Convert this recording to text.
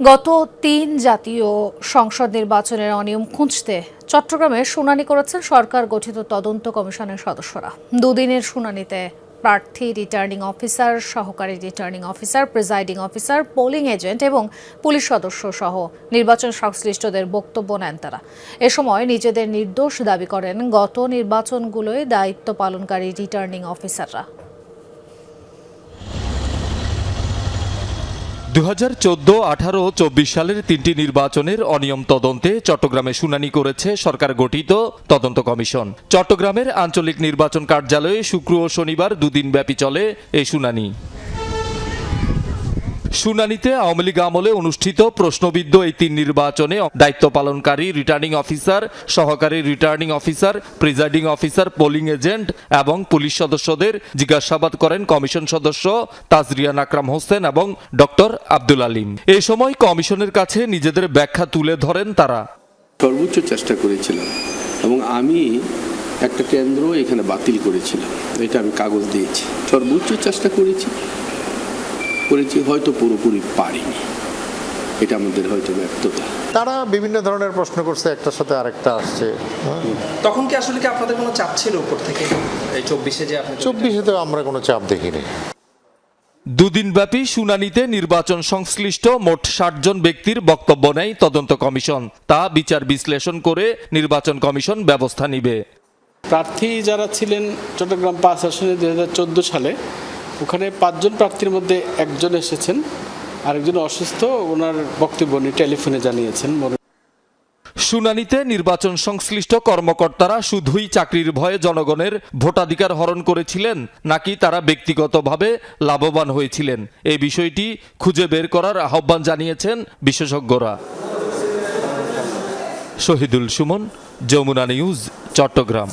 গত তিন জাতীয় সংসদ নির্বাচনের অনিয়ম খুঁজতে চট্টগ্রামে শুনানি করেছেন সরকার গঠিত তদন্ত কমিশনের সদস্যরা। দুদিনের শুনানিতে প্রার্থী রিটার্নিং অফিসার সহকারী returning officer presiding officer polling agent এবং পুলিশ সদস্য সহ নির্বাচন সংশ্লিষ্টদের বক্তব্য নেন তারা। এ সময় নিজেদের নির্দোষ দাবি করেন গত নির্বাচনগুলোয় দায়িত্ব পালনকারী রিটার্নিং অফিসাররা দু হাজার চোদ্দ আঠারো চব্বিশ সালের তিনটি নির্বাচনের অনিয়ম তদন্তে চট্টগ্রামে শুনানি করেছে সরকার গঠিত তদন্ত কমিশন। চট্টগ্রামের আঞ্চলিক নির্বাচন কার্যালয়ে শুক্র ও শনিবার দুদিন ব্যাপী চলে এই শুনানি। শুনানিতে আওয়ামী লীগ আমলে অনুষ্ঠিত প্রশ্নবিদ্ধ এই তিন নির্বাচনে দায়িত্ব পালনকারী রিটার্নিং অফিসার সহকারী returning officer presiding officer polling agent এবং পুলিশ সদস্যদের জিজ্ঞাসাবাদ করেন কমিশন সদস্য তাজরিয়ান আকরাম হোসেন এবং ডক্টর আব্দুল আলিম। এ সময় কমিশনের কাছে নিজেদের ব্যাখ্যা তুলে ধরেন তারা। সর্বোচ্চ চেষ্টা করেছিলাম এবং আমি একটা কেন্দ্র এখানে বাতিল করেছিলাম। এটা আমি কাগজ দিয়েছি। সর্বোচ্চ চেষ্টা করেছি করেছি হয়তো পুরোপুরি পারিনি। এটা আমাদের হয়তো ব্যর্থতা। তারা বিভিন্ন ধরনের প্রশ্ন করছে একটার সাথে আরেকটা আসছে। তখন কি আসলে কি আপনাদের কোনো চাপ ছিল উপর থেকে? এই চব্বিশে যে আপনি চব্বিশে তো আমরা কোনো চাপ দেখিনি। দুদিনব্যাপী শুনানিতে নির্বাচন সংশ্লিষ্ট মোট ষাট জন ব্যক্তির বক্তব্য নেয় তদন্ত কমিশন। তা বিচার বিশ্লেষণ করে নির্বাচন কমিশন ব্যবস্থা নিবে। প্রার্থী যারা ছিলেন চট্টগ্রাম পাঁচ আসনে দুই হাজার চোদ্দ সালে ওখানে পাঁচজন প্রার্থীর মধ্যে একজন এসেছেন, আরেকজন অসুস্থ, ওনার বক্তব্য উনি টেলিফোনে জানিয়েছেন। শুনানিতে নির্বাচন সংশ্লিষ্ট কর্মকর্তারা শুধুই চাকরির ভয়ে জনগণের ভোটাধিকার হরণ করেছিলেন, নাকি তারা ব্যক্তিগতভাবে লাভবান হয়েছিলেন? এই বিষয়টি খুঁজে বের করার আহ্বান জানিয়েছেন বিশেষজ্ঞরা। শহীদুল সুমন, যমুনা নিউজ, চট্টগ্রাম।